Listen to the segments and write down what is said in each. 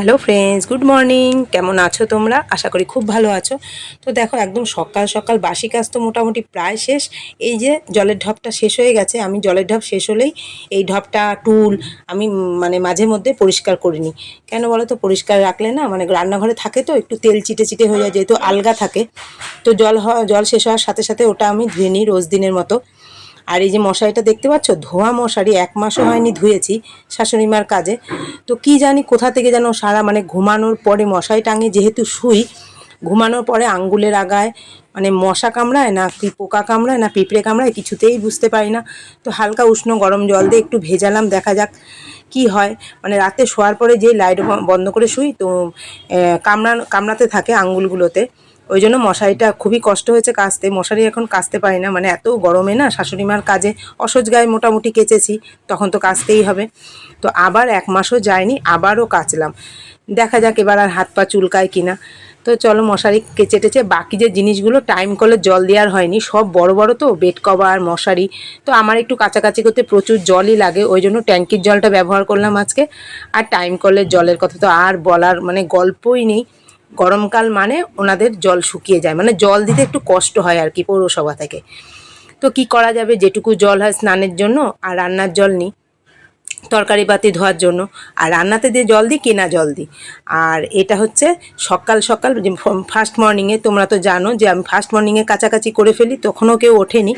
Hello friends good morning কেমন আছো তোমরা? আশা করি খুব ভালো আছো। তো দেখো, একদম সকাল সকাল বাসি কাজ তো মোটামুটি প্রায় শেষ। এই যে জলের ঢপটা শেষ হয়ে গেছে। আমি জলের ঢপ শেষ হলেই এই ঢপটা, টুল আমি মানে মাঝে মধ্যে পরিষ্কার করে নিই। কেন বলো তো পরিষ্কার রাখলে না মানে রান্নাঘরে থাকে তো, একটু তেল চিটে চিটে হয়ে যায়, যেহেতু আলগা থাকে। তো জল জল শেষ হওয়ার সাথে সাথে ওটা আমি ধুয়ে নিই রোজ দিনের মতো। আর এই যে মশারিটা দেখতে পাচ্ছ? ধোয়া মশারি এক মাসও হয়নি ধুয়েছি শাশুড়ি মার কাজে। তো কি জানি কোথা থেকে যেন সারা মানে ঘুমানোর পরে মশারি টাঙিয়ে যেহেতু শুই ঘুমানোর পরে আঙ্গুলের আগায় মানে মশা কামড়ায় না কি পোকা কামড়ায় না পিঁপড়ে কামড়ায় কিছুতেই বুঝতে পারি না। তো হালকা উষ্ণ গরম জল দিয়ে একটু ভেজালাম দেখা যাক কি হয়। মানে রাতে শোয়ার পরে যেই লাইট বন্ধ করে শুই তো আহ, কামড়া কামড়াতে থাকে আঙ্গুলগুলোতে। ওই জন্য মশারিটা খুবই কষ্ট হয়েছে কাচতে। মশারি এখন কাচতে পারি না মানে এত গরমে না শাশুড়ি মার কাজে অসহ্য গায়ে মোটামুটি কেচেছি, তখন তো কাচতেই হবে। তো আবার এক মাসও যায়নি, আবারও কাচলাম। দেখা যাক এবার আর হাত পা চুলকায় কিনা। তো চলো মশারি কেচে টেচে বাকি যে জিনিসগুলো টাইম কলে জল দেওয়ার হয়নি, সব বড় বড় তো বেড কভার মশারি। তো আমার একটু কাছাকাছি করতে প্রচুর জলই লাগে ওই জন্য ট্যাঙ্কির জলটা ব্যবহার করলাম আজকে। আর টাইম কলের জলের কথা তো আর বলার মানে গল্পই নেই। গরমকাল মানে ওনাদের জল শুকিয়ে যায় মানে জল দিতে একটু কষ্ট হয় আর কি পৌরসভা থেকে। তো কি করা যাবে? যেটুকু জল হয় স্নানের জন্য আর রান্নার জল নিই, তরকারি পাতি ধোয়ার জন্য। আর রান্নাতে দিয়ে জল দিই, কেনা জল দিই। আর এটা হচ্ছে সকাল সকাল ফার্স্ট মর্নিংয়ে তোমরা তো জানো যে আমি ফার্স্ট মর্নিংয়ে কাছাকাছি করে ফেলি, তখনও কেউ ওঠেনি।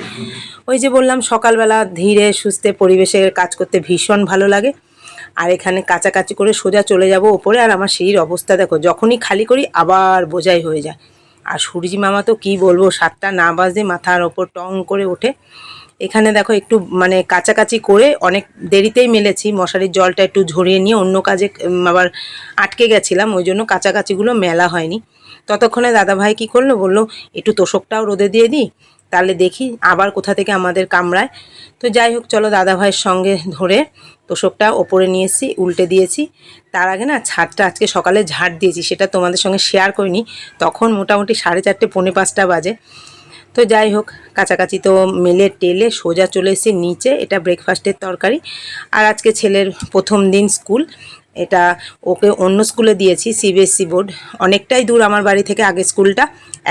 ওই যে বললাম সকালবেলা ধীরে সুস্থে পরিবেশের কাজ করতে ভীষণ ভালো লাগে। আর এখানে কাছাকাছি করে সোজা চলে যাব ওপরে। আর আমার সেই অবস্থা দেখো, যখনই খালি করি আবার বোঝাই হয়ে যায়। আর সূর্যি মামা তো কি বলব, সাতটা না বাজে মাথার ওপর টং করে ওঠে। এখানে দেখো একটু মানে কাছাকাছি করে অনেক দেরিতেই মেলেছি, মশারির জলটা একটু ঝরিয়ে নিয়ে অন্য কাজে আবার আটকে গেছিলাম, ওই জন্য কাছাকাছিগুলো মেলা হয়নি। ততক্ষণে দাদাভাই কি করল, বলল, একটু তোষকটাও রোদে দিয়ে দিই। তাহলে দেখি আবার কোথা থেকে আমাদের কামড়ায়। তো যাই হোক, চলো দাদাভাইয়ের সঙ্গে ধরে তোষকটা ওপরে নিয়ে এসেছি, উল্টে দিয়েছি। তার আগে না ছাদটা আজকে সকালে ঝাড় দিয়েছি, সেটা তোমাদের সঙ্গে শেয়ার করিনি। তখন মোটামুটি সাড়ে চারটে, পৌনে পাঁচটা বাজে। তো যাই হোক, কাছাকাছি তো মেলে টেলে সোজা চলে এসেছি নিচে, এটা ব্রেকফাস্টের তরকারি। আর আজকে ছেলের প্রথম দিন স্কুল এটা ওকে অন্য স্কুলে দিয়েছি সিবিএসসি বোর্ড। অনেকটাই দূর আমার বাড়ি থেকে আগে স্কুলটা,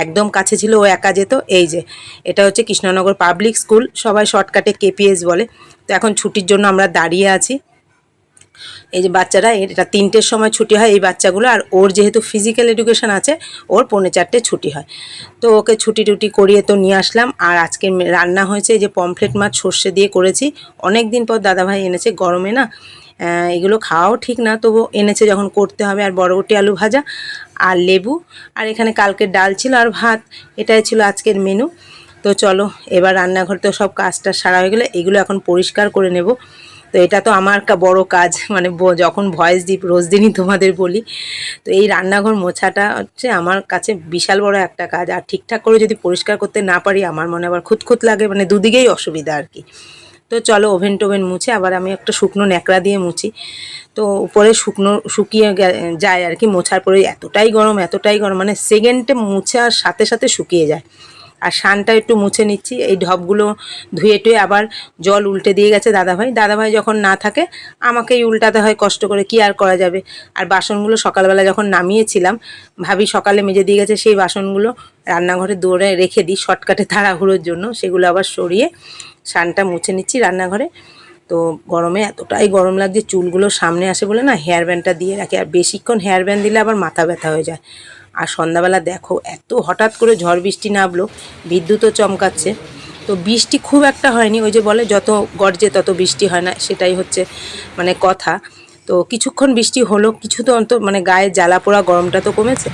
একদম কাছে ছিল, ও একা যেত। এই যে, এটা হচ্ছে কৃষ্ণনগর পাবলিক স্কুল, সবাই শর্টকাটে কেপিএস বলে। তো এখন ছুটির জন্য আমরা দাঁড়িয়ে আছি। এই যে বাচ্চারা, এটা তিনটের সময় ছুটি হয় এই বাচ্চাগুলো, আর ওর যেহেতু ফিজিক্যাল এডুকেশন আছে, ওর পৌনে চারটে ছুটি হয়। তো ওকে ছুটি টুটি করিয়ে তো নিয়ে আসলাম, আর আজকে রান্না হয়েছে এই যে পমফ্লেট মাছ সর্ষে দিয়ে করেছি। অনেক দিন পর দাদাভাই এনেছে, গরমে না এগুলো খাওয়াও ঠিক না তবু এনেছে যখন করতে হবে, আর বড়বটি আলু ভাজা আর লেবু। আর এখানে কালকের ডাল ছিল আর ভাত, এটাই ছিল আজকের মেনু তো চলো, এবার রান্নাঘর তো সব কাজটা সারা হয়ে গেলে, এগুলো এখন পরিষ্কার করে নেব। তো এটা তো আমার একটা বড় কাজ মানে যখন ভয়েস দিই, রোজ দিনই তোমাদের বলি। তো এই রান্নাঘর মোছাটা হচ্ছে আমার কাছে বিশাল বড় একটা কাজ। আর ঠিকঠাক করে যদি পরিষ্কার করতে না পারি, আমার মনে আবার খুঁতখুত লাগে মানে দুদিকেই অসুবিধা আর কি। তো চলো ওভেন টোভেন মুছে, আবার আমি একটা শুকনো ন্যাকড়া দিয়ে মুছি। তো উপরে শুকনো, শুকিয়ে যায় আর কি, মোছার পরে এতটাই গরম এতটাই গরম মানে সেকেন্ডে মুছার সাথে সাথে শুকিয়ে যায়। আর শানটা একটু মুছে নিচ্ছি। এই ঢপগুলো ধুয়ে টুয়ে আবার জল উল্টে দিয়ে গেছে দাদাভাই। দাদাভাই যখন না থাকে আমাকেই উল্টাতে হয় কষ্ট করে কি আর করা যাবে? আর বাসনগুলো সকালবেলা যখন নামিয়েছিলাম, ভাবি সকালে মেজে দিয়ে গেছে, সেই বাসনগুলো রান্নাঘরে দৌড়ে রেখে দিই শর্টকাটে তাড়াহুড়োর জন্য। সেগুলো আবার সরিয়ে শানটা মুছে নিচ্ছি রান্নাঘরে। তো গরমে এতটাই গরম লাগছে, চুলগুলো সামনে আসে বলে না হেয়ার ব্যান্ডটা দিয়ে রাখি। আর বেশিক্ষণ হেয়ার ব্যান্ড দিলে আবার মাথা ব্যথা হয়ে যায়। আর সন্ধ্যাবেলা দেখো, এত হঠাৎ করে ঝড় বৃষ্টি নামলো, বিদ্যুৎও চমকাচ্ছে। তো বৃষ্টি খুব একটা হয়নি, ওই যে বলে যত গর্জে তত বৃষ্টি হয় না, সেটাই হচ্ছে মানে কথা। তো কিছুক্ষণ বৃষ্টি হলো, কিছু তো অন্ত মানে গায়ে জ্বালা পোড়া গরমটা তো কমেছে।